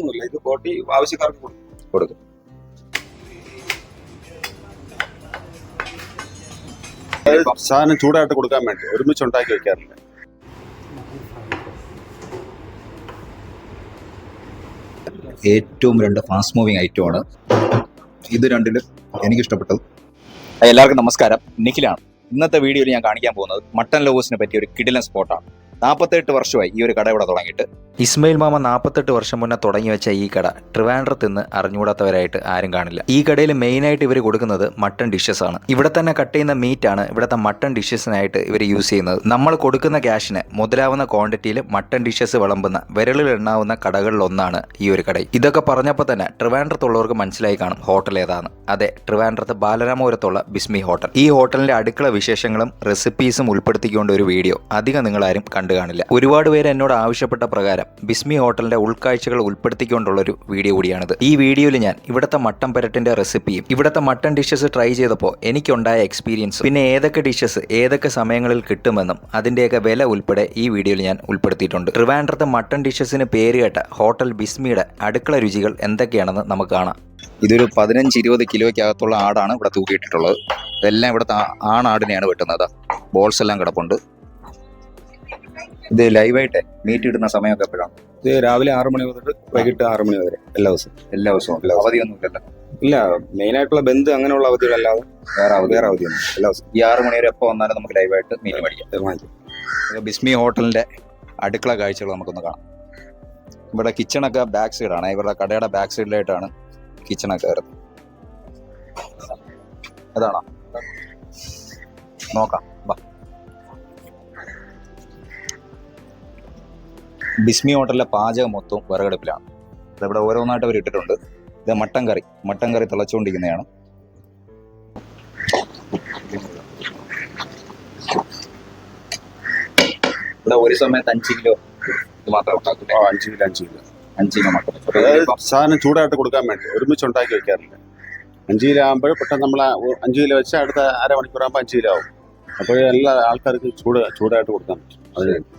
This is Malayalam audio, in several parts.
ഒന്നുമില്ല ഇത് ബോട്ടി ആവശ്യക്കാർക്ക് കൊടുക്കും. കൊടുക്കും. സാധനം ചൂടായിട്ട് കൊടുക്കാൻ വേണ്ടി ഒരുമിച്ച് ഉണ്ടാക്കി വെക്കാറില്ല. ഏറ്റവും രണ്ട് ഫാസ്റ്റ് മൂവിങ് ഐറ്റം ആണ്. ഇത് രണ്ടിലും എനിക്ക് ഇഷ്ടപ്പെട്ടത് എല്ലാവർക്കും നമസ്കാരം. നിഖിലാണ്. ഇന്നത്തെ വീഡിയോയിൽ ഞാൻ കാണിക്കാൻ പോകുന്നത് മട്ടൻ ലവേഴ്സിനെ പറ്റിയ ഒരു കിടിലൻ സ്പോട്ടാണ് നാൽപ്പത്തെട്ട് വർഷമായി ഈ ഒരു കട ഇവിടെ തുടങ്ങിയിട്ട്. ഇസ്മയിൽ മാമ നാൽപ്പത്തെട്ട് വർഷം മുന്നേ തുടങ്ങി വെച്ച ഈ കട ട്രിവാൻഡ്രത്ത് നിന്ന് അറിഞ്ഞുകൂടാത്തവരായിട്ട് ആരും കാണില്ല. ഈ കടയിൽ മെയിനായിട്ട് ഇവർ കൊടുക്കുന്നത് മട്ടൺ ഡിഷസ് ആണ്. ഇവിടെ തന്നെ കട്ട് ചെയ്യുന്ന മീറ്റ് ആണ് ഇവിടുത്തെ മട്ടൺ ഡിഷസിനായിട്ട് ഇവർ യൂസ് ചെയ്യുന്നത്. നമ്മൾ കൊടുക്കുന്ന ക്യാഷിന് മുതലാവുന്ന ക്വാണ്ടിറ്റിയിൽ മട്ടൺ ഡിഷസ് വിളമ്പുന്ന വിരലിൽ എണ്ണാവുന്ന കടകളിൽ ഒന്നാണ് ഈ ഒരു കട. ഇതൊക്കെ പറഞ്ഞപ്പോൾ തന്നെ ട്രിവാൻഡ്രത്തുള്ളവർക്ക് മനസ്സിലായി കാണും ഹോട്ടൽ ഏതാണ് അതെ ട്രിവാൻഡ്രത്ത് ബാലരാമപുരത്തുള്ള ബിസ്മി ഹോട്ടൽ. ഈ ഹോട്ടലിന്റെ അടുക്കള വിശേഷങ്ങളും റെസിപ്പീസും ഉൾപ്പെടുത്തിക്കൊണ്ട് ഒരു വീഡിയോ. അധികം നിങ്ങളാരും കണ്ടു കാണില്ല. ഒരുപാട് പേര് എന്നോട് ആവശ്യപ്പെട്ട പ്രകാരം ബിസ്മി ഹോട്ടലിന്റെ ഉൾക്കാഴ്ചകൾ ഉൾപ്പെടുത്തിക്കൊണ്ടുള്ളൊരു വീഡിയോ കൂടിയാണിത്. ഈ വീഡിയോയിൽ ഞാൻ ഇവിടുത്തെ മട്ടൻ പെരട്ടിന്റെ റെസിപ്പിയും ഇവിടുത്തെ മട്ടൻ ഡിഷസ് ട്രൈ ചെയ്തപ്പോൾ എനിക്കുണ്ടായ എക്സ്പീരിയൻസ് പിന്നെ ഏതൊക്കെ ഡിഷസ് ഏതൊക്കെ സമയങ്ങളിൽ കിട്ടുമെന്നും അതിന്റെയൊക്കെ വില ഉൾപ്പെടെ ഈ വീഡിയോയിൽ ഞാൻ ഉൾപ്പെടുത്തിയിട്ടുണ്ട്. ട്രിവാൻഡ്രത്തെ മട്ടൺ ഡിഷസിന് പേര് കേട്ട ഹോട്ടൽ ബിസ്മിയുടെ അടുക്കള രുചികൾ എന്തൊക്കെയാണെന്ന് നമുക്ക് കാണാം. ഇതൊരു പതിനഞ്ച് ഇരുപത് കിലോയ്ക്കകത്തുള്ള ആടാണ് ഇവിടെ തൂക്കിയിട്ടിട്ടുള്ളത്. ഇതെല്ലാം ഇവിടുത്തെ ആണാടിനെയാണ് വെട്ടുന്നത്. ബോൾസ് എല്ലാം കിടപ്പുണ്ട്. ഇത് ലൈവായിട്ട് മീറ്റ് ഇടുന്ന സമയമൊക്കെ എപ്പോഴാണ്? ഇത് രാവിലെ ആറു മണി മുതൽ വൈകിട്ട് ആറു മണി വരെ എല്ലാ ദിവസവും. എല്ലാ ദിവസവും. അവധിയൊന്നുമില്ലല്ലോ? ഇല്ല ഇല്ല മെയിൻ ആയിട്ടുള്ള ബന്ധം അങ്ങനെയുള്ള അവധികളല്ലാതെ വേറെ അവധി. വേറെ അവധിയൊന്നും എല്ലാ ദിവസവും. ഈ ആറു മണി വരെ എപ്പോൾ വന്നാലും നമുക്ക് ലൈവായിട്ട് മീറ്റ് മേടിക്കാം. ഇത് ബിസ്മി ഹോട്ടലിന്റെ അടുക്കള കാഴ്ചകൾ നമുക്കൊന്ന് കാണാം. ഇവിടെ കിച്ചണൊക്കെ ബാക്ക് സൈഡാണ് ഇവരുടെ കടയുടെ ബാക്ക് സൈഡിലായിട്ടാണ് കിച്ചണൊക്കെ വരുന്നത് അതാണോ? നോക്കാം. ബിസ്മി ഹോട്ടലിലെ പാചകം മൊത്തം വിറകടുപ്പിലാണ്. ഇവിടെ ഓരോന്നായിട്ട് അവർ ഇട്ടിട്ടുണ്ട്. ഇത് മട്ടൻ കറി. മട്ടൻ കറി തിളച്ചുകൊണ്ടിരിക്കുന്നതാണ്. ഇവിടെ ഒരു സമയത്ത് അഞ്ച് കിലോ ഇത് ഉണ്ടാക്കില്ല അഞ്ച് കിലോ അഞ്ച് കിലോ. അഞ്ച് സാധനം ചൂടായിട്ട് കൊടുക്കാൻ വേണ്ടി ഒരുമിച്ച് ഉണ്ടാക്കി വെക്കാറില്ല. അഞ്ച് കിലോ ആകുമ്പോൾ പെട്ടെന്ന് നമ്മൾ അഞ്ച് കിലോ വെച്ചാൽ അടുത്ത അരമണിക്കൂർ ആകുമ്പോൾ അഞ്ച് കിലോ ആവും. അപ്പോൾ എല്ലാ ആൾക്കാർക്ക് ചൂട് ചൂടായിട്ട് കൊടുക്കാൻ പറ്റും. അതിന്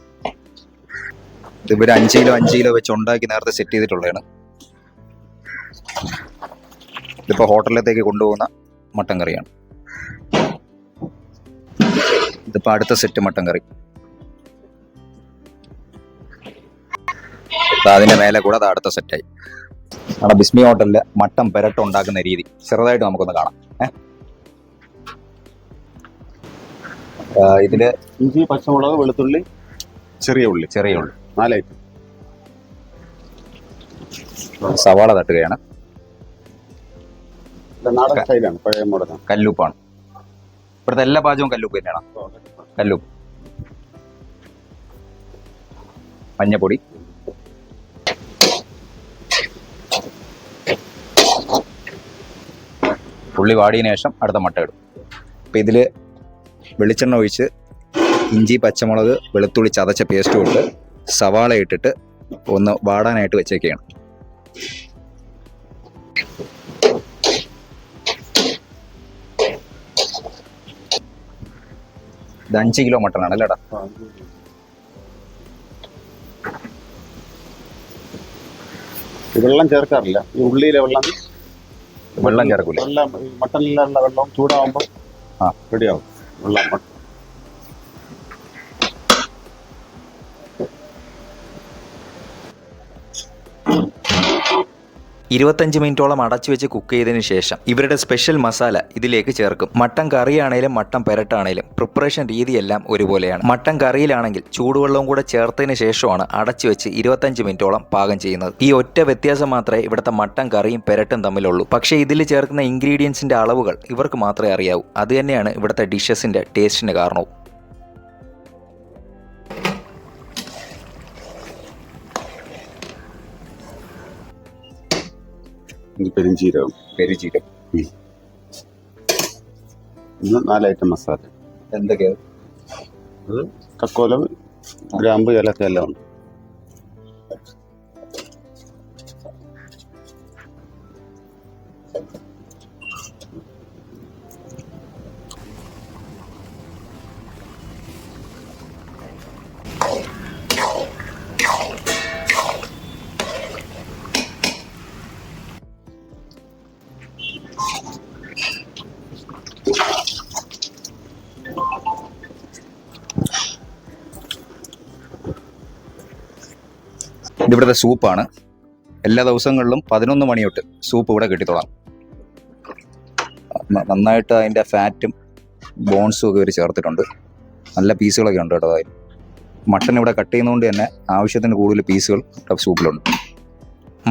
ഇവർ അഞ്ച് കിലോ അഞ്ച് കിലോ വെച്ച് ഉണ്ടാക്കി നേരത്തെ സെറ്റ് ചെയ്തിട്ടുള്ളതാണ്. ഇതിപ്പോ ഹോട്ടലിലേക്ക് കൊണ്ടുപോകുന്ന മട്ടൻ കറിയാണ്. ഇതിപ്പോ അടുത്ത സെറ്റ് മട്ടൻ കറി. അതിന്റെ മേലെ കൂടെ അത് അടുത്ത സെറ്റായി നമ്മുടെ ബിസ്മി ഹോട്ടലിൽ മട്ടൻ പെരട്ട് ഉണ്ടാക്കുന്ന രീതി. ചെറുതായിട്ട് നമുക്കൊന്ന് കാണാം. ഏഹ് ഇതിൽ ഇഞ്ചി പച്ചമുളക് വെളുത്തുള്ളി ചെറിയ ഉള്ളി. ചെറിയ ഉള്ളി. നാലായിട്ട്. സവാള തട്ടുകയാണ്. നാടൻ സ്റ്റൈലാണ് പഴയ മോഡലാണ്. കല്ലുപ്പാണ്. ഇവിടുത്തെ എല്ലാ പാചകവും കല്ലുപ്പ് തന്നെയാണ്. കല്ലുപ്പ്. മഞ്ഞപ്പൊടി. ഉള്ളി വാടിയതിനു ശേഷം അടുത്ത മട്ട ഇടും. അപ്പം ഇതിൽ വെളിച്ചെണ്ണ ഒഴിച്ച് ഇഞ്ചി പച്ചമുളക് വെളുത്തുള്ളി ചതച്ച പേസ്റ്റ് ഇട്ട് സവാള ഇട്ടിട്ട് ഒന്ന് വാടാനായിട്ട് വെച്ചേക്കുകയാണ് ഇത് അഞ്ച് കിലോ മട്ടൺ ആണ് അല്ലേടാ? വെള്ളം ചേർക്കാറില്ല. ഈ ഉള്ളിയിലെ വെള്ളം വെള്ളം ചേർക്കില്ല മട്ടനിലുള്ള വെള്ളം ചൂടാവുമ്പോൾ ആ. റെഡിയാവും വെള്ളം ഇരുപത്തഞ്ച് മിനിറ്റോളം അടച്ചു വെച്ച് കുക്ക് ചെയ്തതിന് ശേഷം ഇവരുടെ സ്പെഷ്യൽ മസാല ഇതിലേക്ക് ചേർക്കും. മട്ടൻ കറിയാണേലും മട്ടൻ പെരട്ടാണേലും പ്രിപ്പറേഷൻ രീതിയെല്ലാം ഒരുപോലെയാണ്. മട്ടൻ കറിയിലാണെങ്കിൽ ചൂടുവെള്ളവും കൂടെ ചേർത്തതിന് ശേഷമാണ് അടച്ചു വെച്ച് ഇരുപത്തഞ്ച് മിനിറ്റോളം പാകം ചെയ്യുന്നത്. ഈ ഒറ്റ വ്യത്യാസം മാത്രമേ ഇവിടുത്തെ മട്ടൻ കറിയും പെരട്ടും തമ്മിലുള്ളൂ. പക്ഷേ ഇതിൽ ചേർക്കുന്ന ഇൻഗ്രീഡിയൻസിന്റെ അളവുകൾ ഇവർക്ക് മാത്രമേ അറിയാവൂ. അത് തന്നെയാണ് ഇവിടുത്തെ ഡിഷസിന്റെ ടേസ്റ്റിന് കാരണവും. പെരിഞ്ചീരകം പെരുചീരം ഇത് നാല് ഐറ്റം മസാല. എന്തൊക്കെയാണ് അത് തക്കോലം ഗ്രാമ്പ് ഏലക്ക എല്ലാം ഉണ്ട്. ഇതിവിടുത്തെ സൂപ്പാണ്. എല്ലാ ദിവസങ്ങളിലും പതിനൊന്ന് മണി തൊട്ട് സൂപ്പ് ഇവിടെ കിട്ടിത്തോളാം നന്നായിട്ട് അതിന്റെ ഫാറ്റും ബോൺസും ഒക്കെ ഇവർ ചേർത്തിട്ടുണ്ട്. നല്ല പീസുകളൊക്കെ ഉണ്ട് കേട്ടോ. അതായത് മട്ടൺ ഇവിടെ കട്ട് ചെയ്യുന്നതുകൊണ്ട് തന്നെ ആവശ്യത്തിന് കൂടുതൽ പീസുകൾ സൂപ്പിലുണ്ട്.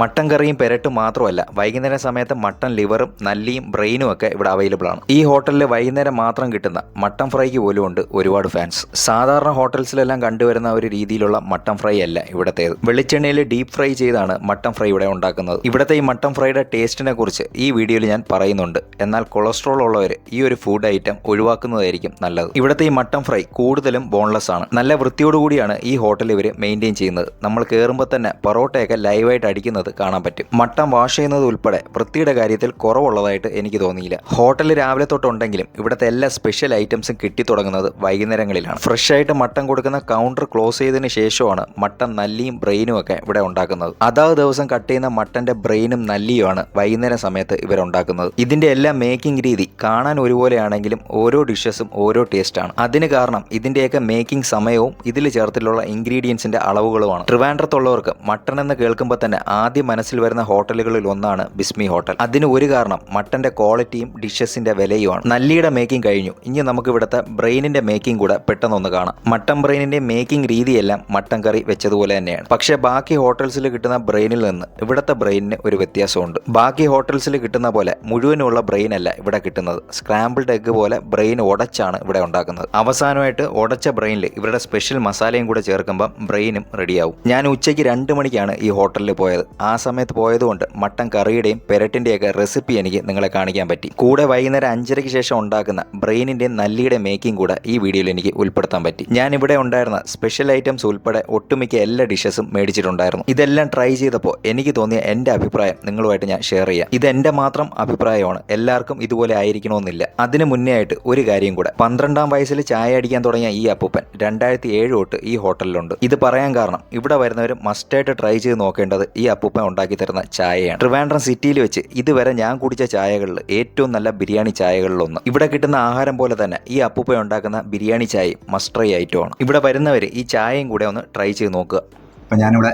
മട്ടൻ കറിയും പെരട്ടും മാത്രമല്ല വൈകുന്നേരം സമയത്ത് മട്ടൻ ലിവറും നല്ലിയും ബ്രെയിനും ഒക്കെ ഇവിടെ അവൈലബിൾ ആണ്. ഈ ഹോട്ടലിൽ വൈകുന്നേരം മാത്രം കിട്ടുന്ന മട്ടൻ ഫ്രൈക്ക് പോലും ഉണ്ട് ഒരുപാട് ഫാൻസ് സാധാരണ ഹോട്ടൽസിലെല്ലാം കണ്ടുവരുന്ന ഒരു രീതിയിലുള്ള മട്ടൻ ഫ്രൈ അല്ല ഇവിടത്തേത്. വെളിച്ചെണ്ണയിൽ ഡീപ് ഫ്രൈ ചെയ്താണ് മട്ടൻ ഫ്രൈ ഇവിടെ ഉണ്ടാക്കുന്നത്. ഇവിടുത്തെ ഈ മട്ടൻ ഫ്രൈയുടെ ടേസ്റ്റിനെ കുറിച്ച് ഈ വീഡിയോയിൽ ഞാൻ പറയുന്നുണ്ട്. എന്നാൽ കൊളസ്ട്രോൾ ഉള്ളവർ ഈ ഒരു ഫുഡ് ഐറ്റം ഒഴിവാക്കുന്നതായിരിക്കും നല്ലത്. ഇവിടുത്തെ ഈ മട്ടൻ ഫ്രൈ കൂടുതലും ബോൺലെസ് ആണ്. നല്ല വൃത്തിയോടുകൂടിയാണ് ഈ ഹോട്ടൽ ഇവർ മെയിന്റെയിൻ ചെയ്യുന്നത്. നമ്മൾ കയറുമ്പോൾ തന്നെ പൊറോട്ടയൊക്കെ ലൈവായിട്ട് അടിക്കുന്നത് കാണാൻ പറ്റും. മട്ടം വാഷ് ചെയ്യുന്നത് ഉൾപ്പെടെ വൃത്തിയുടെ കാര്യത്തിൽ കുറവുള്ളതായിട്ട് എനിക്ക് തോന്നിയില്ല. ഹോട്ടൽ രാവിലെ തൊട്ടുണ്ടെങ്കിലും ഇവിടുത്തെ എല്ലാ സ്പെഷ്യൽ ഐറ്റംസും കിട്ടി തുടങ്ങുന്നത് വൈകുന്നേരങ്ങളിലാണ്. ഫ്രഷ് ആയിട്ട് മട്ടൻ കൊടുക്കുന്ന കൗണ്ടർ ക്ലോസ് ചെയ്തതിന് ശേഷമാണ് മട്ടൻ നല്ലിയും ബ്രെയിനും ഒക്കെ ഇവിടെ ഉണ്ടാക്കുന്നത്. അതാത് ദിവസം കട്ട് ചെയ്യുന്ന മട്ടന്റെ ബ്രെയിനും നല്ലിയുമാണ് വൈകുന്നേര സമയത്ത് ഇവരുണ്ടാക്കുന്നത് ഇതിന്റെ എല്ലാ മേക്കിംഗ് രീതി കാണാൻ ഒരുപോലെയാണെങ്കിലും ഓരോ ഡിഷസും ഓരോ ടേസ്റ്റാണ് അതിന് കാരണം ഇതിന്റെയൊക്കെ മേക്കിംഗ് സമയവും ഇതിൽ ചേർത്തിട്ടുള്ള ഇൻഗ്രീഡിയൻസിന്റെ അളവുകളുമാണ്. ട്രിവാൻഡ്രത്തുള്ളവർക്ക് മട്ടൺ എന്ന് കേൾക്കുമ്പോൾ തന്നെ ആദ്യം മനസ്സിൽ വരുന്ന ഹോട്ടലുകളിൽ ഒന്നാണ് ബിസ്മി ഹോട്ടൽ. അതിന് ഒരു കാരണം മട്ടന്റെ ക്വാളിറ്റിയും ഡിഷസിന്റെ വിലയുമാണ്. നല്ലിയുടെ മേക്കിംഗ് കഴിഞ്ഞു. ഇനി നമുക്ക് ഇവിടുത്തെ ബ്രെയിനിന്റെ മേക്കിംഗ് കൂടെ പെട്ടെന്നൊന്ന് കാണാം. മട്ടൻ ബ്രെയിനിന്റെ മേക്കിംഗ് രീതിയെല്ലാം മട്ടൻ കറി വെച്ചതുപോലെ തന്നെയാണ്. പക്ഷേ ബാക്കി ഹോട്ടൽസിൽ കിട്ടുന്ന ബ്രെയിനിൽ നിന്ന് ഇവിടുത്തെ ബ്രെയിനിന് ഒരു വ്യത്യാസമുണ്ട്. ബാക്കി ഹോട്ടൽസിൽ കിട്ടുന്ന പോലെ മുഴുവനുള്ള ബ്രെയിൻ അല്ല ഇവിടെ കിട്ടുന്നത്. സ്ക്രാമ്പിൾഡ് എഗ്ഗ് പോലെ ബ്രെയിൻ ഉടച്ചാണ് ഇവിടെ ഉണ്ടാക്കുന്നത്. അവസാനമായിട്ട് ഉടച്ച ബ്രെയിനിൽ ഇവരുടെ സ്പെഷ്യൽ മസാലയും കൂടെ ചേർക്കുമ്പോൾ ബ്രെയിനും റെഡിയാവും. ഞാൻ ഉച്ചയ്ക്ക് രണ്ട് മണിക്കാണ് ഈ ഹോട്ടലിൽ പോയത്. സമയത്ത് പോയതുകൊണ്ട് മട്ടൻ കറിയുടെയും പെരട്ടിന്റെയൊക്കെ റെസിപ്പി എനിക്ക് നിങ്ങളെ കാണിക്കാൻ പറ്റി. കൂടെ വൈകുന്നേരം അഞ്ചരയ്ക്ക് ശേഷം ഉണ്ടാക്കുന്ന ബ്രെയിനിന്റെയും നല്ലിയുടെ മേക്കിംഗ് കൂടെ ഈ വീഡിയോയിൽ എനിക്ക് ഉൾപ്പെടുത്താൻ പറ്റി. ഞാൻ ഇവിടെ ഉണ്ടായിരുന്ന സ്പെഷ്യൽ ഐറ്റംസ് ഉൾപ്പെടെ ഒട്ടുമിക്ക എല്ലാ ഡിഷസും മേടിച്ചിട്ടുണ്ടായിരുന്നു. ഇതെല്ലാം ട്രൈ ചെയ്തപ്പോൾ എനിക്ക് തോന്നിയ എന്റെ അഭിപ്രായം നിങ്ങളുമായിട്ട് ഞാൻ ഷെയർ ചെയ്യാം. ഇത് എന്റെ മാത്രം അഭിപ്രായമാണ്. എല്ലാവർക്കും ഇതുപോലെ ആയിരിക്കണമെന്നില്ല. അതിന് മുന്നേ ആയിട്ട് ഒരു കാര്യം കൂടെ. പന്ത്രണ്ടാം വയസ്സിൽ ചായ അടിക്കാൻ തുടങ്ങിയ ഈ അപ്പൂപ്പൻ രണ്ടായിരത്തി ഏഴ് തൊട്ട് ഈ ഹോട്ടലിലുണ്ട് ഇത് പറയാൻ കാരണം ഇവിടെ വരുന്നവർ മസ്റ്റായിട്ട് ട്രൈ ചെയ്ത് നോക്കേണ്ടത് ഈ അപ്പൂപ്പൻ ഉണ്ടാക്കി തരുന്ന ചായയാണ്. ട്രിവാൻഡ്രം സിറ്റിയിൽ വെച്ച് ഇതുവരെ ഞാൻ കുടിച്ച ചായകളിൽ ഏറ്റവും നല്ല ബിരിയാണി ചായകളിലൊന്ന്. ഇവിടെ കിട്ടുന്ന ആഹാരം പോലെ തന്നെ ഈ അപ്പൂപ്പ ഉണ്ടാക്കുന്ന ബിരിയാണി ചായയും മസ്റ്റ് ഐറ്റമാണ് ഇവിടെ വരുന്നവർ ഈ ചായയും കൂടെ ഒന്ന് ട്രൈ ചെയ്ത് നോക്കുക അപ്പം ഞാനിവിടെ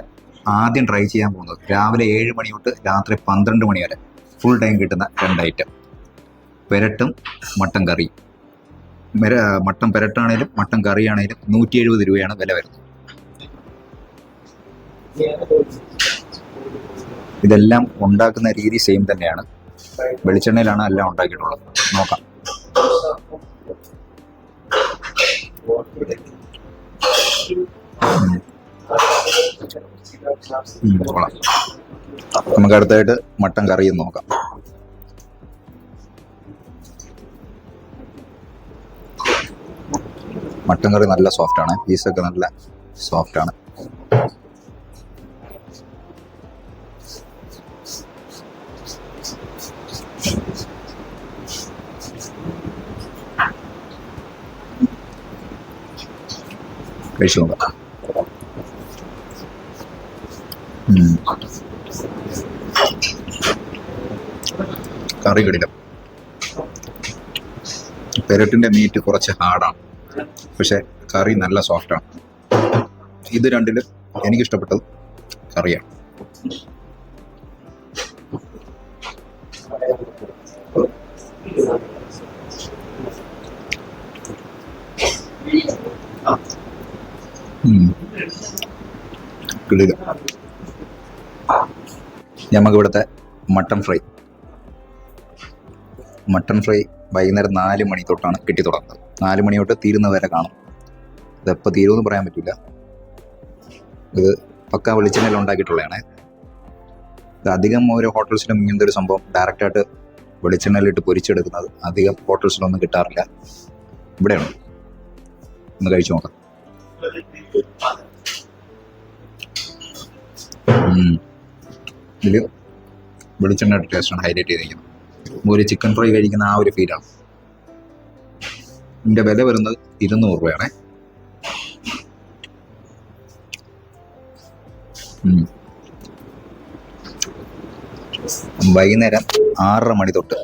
ആദ്യം ട്രൈ ചെയ്യാൻ പോകുന്നത് രാവിലെ ഏഴ് മണി തൊട്ട് രാത്രി പന്ത്രണ്ട് മണി വരെ ഫുൾ ടൈം കിട്ടുന്ന രണ്ട് ഐറ്റം പെരട്ടും മട്ടൻ കറി മട്ടൻ പെരട്ടാണേലും മട്ടൻ കറിയാണേലും നൂറ്റി എഴുപത് രൂപയാണ് വില വരുന്നത്. ഇതെല്ലാം ഉണ്ടാക്കുന്ന രീതി സെയിം തന്നെയാണ്. വെളിച്ചെണ്ണയിലാണ് എല്ലാം ഉണ്ടാക്കിയിട്ടുള്ളത്. നോക്കാം. നമുക്ക് അടുത്തായിട്ട് മട്ടൻ കറിയും നോക്കാം. മട്ടൻ കറി നല്ല സോഫ്റ്റ് ആണ്. പീസൊക്കെ നല്ല സോഫ്റ്റ് കഴിച്ചു നോക്കാം കറി കിടിലം പെരട്ടിന്റെ മീറ്റ് കുറച്ച് ഹാർഡാണ് പക്ഷെ കറി നല്ല സോഫ്റ്റാണ് ഇത് രണ്ടിലും എനിക്കിഷ്ടപ്പെട്ടത് കറിയാണ്. ഉം. കിടിലം നമുക്ക് ഇവിടുത്തെ മട്ടൺ ഫ്രൈ. മട്ടൺ ഫ്രൈ വൈകുന്നേരം നാല് മണി തൊട്ടാണ് കിട്ടി തുടങ്ങുന്നത്. നാല് മണി തൊട്ട് തീരുന്ന വരെ കാണും. ഇത് എപ്പോൾ തീരുമെന്ന് പറയാൻ പറ്റില്ല ഇത് പക്ക വെളിച്ചെണ്ണയിൽ ഉണ്ടാക്കിയിട്ടുള്ളതാണ്. ഇത് അധികം ഓരോ ഹോട്ടൽസിലും ഇങ്ങനത്തെ ഒരു സംഭവം ഡയറക്റ്റായിട്ട് വെളിച്ചെണ്ണയിലിട്ട് പൊരിച്ചെടുക്കുന്നത് അധികം ഹോട്ടൽസിലൊന്നും കിട്ടാറില്ല. ഇവിടെയാണ് ഒന്ന് കഴിച്ചു നോക്കാം. ഇതിൽ വെളിച്ചെണ്ണയുടെ ടേസ്റ്റാണ് ഹൈലൈറ്റ് ചെയ്തിരിക്കുന്നത്. ഒരു ചിക്കൻ ഫ്രൈ കഴിക്കുന്ന ആ ഒരു ഫീലാണ് ഇതിന്റെ വില വരുന്നത് ഇരുന്നൂറ് രൂപയാണേ. വൈകുന്നേരം ആറര മണി തൊട്ട്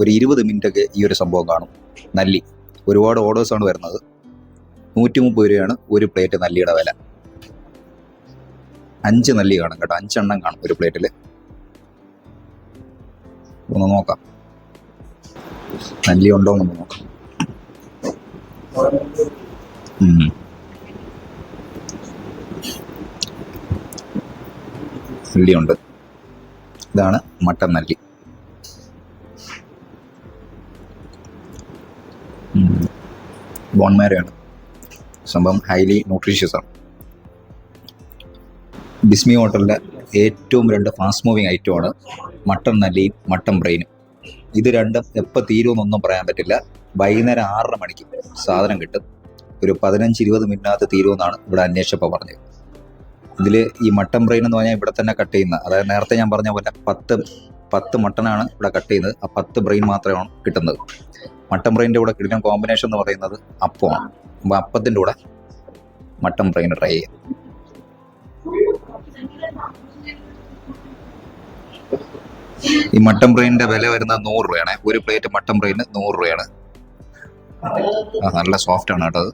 ഒരു ഇരുപത് മിനിറ്റൊക്കെ ഈ ഒരു സംഭവം കാണും. നല്ലി ഒരുപാട് ഓർഡേഴ്സാണ് വരുന്നത്. നൂറ്റി മുപ്പത് രൂപയാണ് ഒരു പ്ലേറ്റ് നല്ലിയുടെ വില. അഞ്ച് നെല്ലി കാണും കേട്ടോ. അഞ്ചെണ്ണം കാണും ഒരു പ്ലേറ്റിൽ ഒന്ന് നോക്കാം. നെല്ലി ഉണ്ടോ എന്ന് നോക്കാം. നെല്ലിയുണ്ട് ഇതാണ് മട്ടൻ നെല്ലി. ബോൺമേരയാണ് സംഭവം ഹൈലി ന്യൂട്രീഷ്യസ് ആണ്. ബിസ്മി ഹോട്ടലിന്റെ ഏറ്റവും രണ്ട് ഫാസ്റ്റ് മൂവിങ് ഐറ്റമാണ് മട്ടൺ നല്ലിയും മട്ടൺ ബ്രെയിനും. ഇത് രണ്ടും എപ്പോൾ തീരുമെന്നൊന്നും പറയാൻ പറ്റില്ല. വൈകുന്നേരം ആറര മണിക്ക് സാധനം കിട്ടും. ഒരു പതിനഞ്ച് ഇരുപത് മിനിറ്റിനകത്ത് തീരുമെന്നാണ് ഇവിടെ അന്വേഷിച്ചപ്പോൾ പറഞ്ഞത്. ഇതിൽ ഈ മട്ടൺ ബ്രെയിൻ എന്ന് പറഞ്ഞാൽ ഇവിടെ തന്നെ കട്ട് ചെയ്യുന്ന അതായത് നേരത്തെ ഞാൻ പറഞ്ഞ പോലെ പത്ത് പത്ത് മട്ടനാണ് ഇവിടെ കട്ട് ചെയ്യുന്നത്. ആ പത്ത് ബ്രെയിൻ മാത്രമാണ് കിട്ടുന്നത്. മട്ടൺ ബ്രെയിന്റെ കൂടെ കിട്ടുന്ന കോമ്പിനേഷൻ എന്ന് പറയുന്നത് അപ്പമാണ്. അപ്പോൾ അപ്പത്തിന്റെ കൂടെ മട്ടൺ ബ്രെയിൻ ട്രൈ ചെയ്യാം. ഈ മട്ടൻ ബ്രെയിനിന്റെ വില വരുന്നത് നൂറ് രൂപയാണ്. ഒരു പ്ലേറ്റ് മട്ടൻ ബ്രെയിന് നൂറ് രൂപയാണ്. ആ നല്ല സോഫ്റ്റ് ആണ് കേട്ടോ അത്.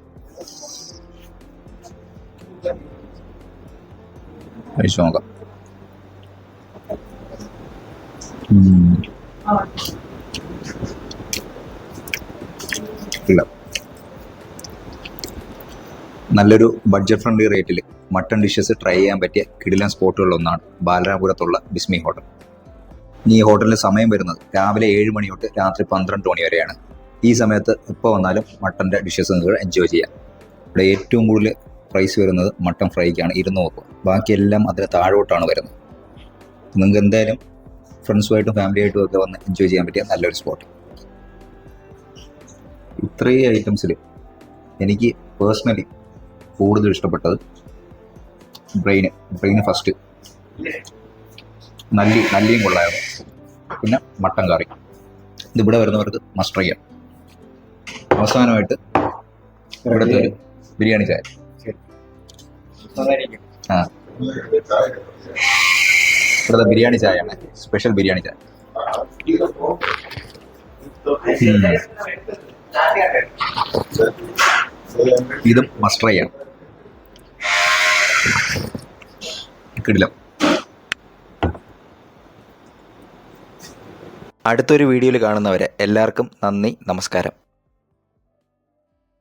ഇല്ല. നല്ലൊരു ബഡ്ജറ്റ് ഫ്രണ്ട്ലി റേറ്റിൽ മട്ടൺ ഡിഷസ് ട്രൈ ചെയ്യാൻ പറ്റിയ കിടിലൻ സ്പോട്ടുകളിലൊന്നാണ് ബാലരാപുരത്തുള്ള ബിസ്മി ഹോട്ടൽ. ഈ ഹോട്ടലിൽ സമയം വരുന്നത് രാവിലെ ഏഴ് മണി തൊട്ട് രാത്രി പന്ത്രണ്ട് മണി വരെയാണ്. ഈ സമയത്ത് എപ്പോൾ വന്നാലും മട്ടന്റെ ഡിഷസ് നിങ്ങൾക്ക് എൻജോയ് ചെയ്യാം. ഇവിടെ ഏറ്റവും കൂടുതൽ പ്രൈസ് വരുന്നത് മട്ടൺ ഫ്രൈക്കാണ് ഇരുന്നൂറ് രൂപ ബാക്കിയെല്ലാം അതിന് താഴോട്ടാണ് വരുന്നത്. നിങ്ങൾക്ക് എന്തായാലും ഫ്രണ്ട്സുമായിട്ടും ഫാമിലിയായിട്ടും ഒക്കെ വന്ന് എൻജോയ് ചെയ്യാൻ പറ്റിയ നല്ലൊരു സ്പോട്ട് ഇത്രയും ഐറ്റംസിൽ എനിക്ക് പേഴ്സണലി കൂടുതൽ ഇഷ്ടപ്പെട്ടത് ബ്രെയിന്. ബ്രെയിന് ഫസ്റ്റ് നല്ലി നല്ലിയും കൊള്ളായിരുന്നു പിന്നെ മട്ടൻ കറി. ഇതിവിടെ വരുന്നവർക്ക് മസ്റ്റ് ചെയ്യാം അവസാനമായിട്ട് ഇവിടുത്തെ ഒരു ബിരിയാണി ചായ. ആ. ഇവിടുത്തെ ബിരിയാണി ചായ ആണ് സ്പെഷ്യൽ ബിരിയാണി ചായ. ഇതും മസ്റ്റ് ട്രൈ ആണ്. കിടിലം. അടുത്തൊരു വീഡിയോയിൽ കാണുന്നവരെ എല്ലാവർക്കും നന്ദി നമസ്കാരം.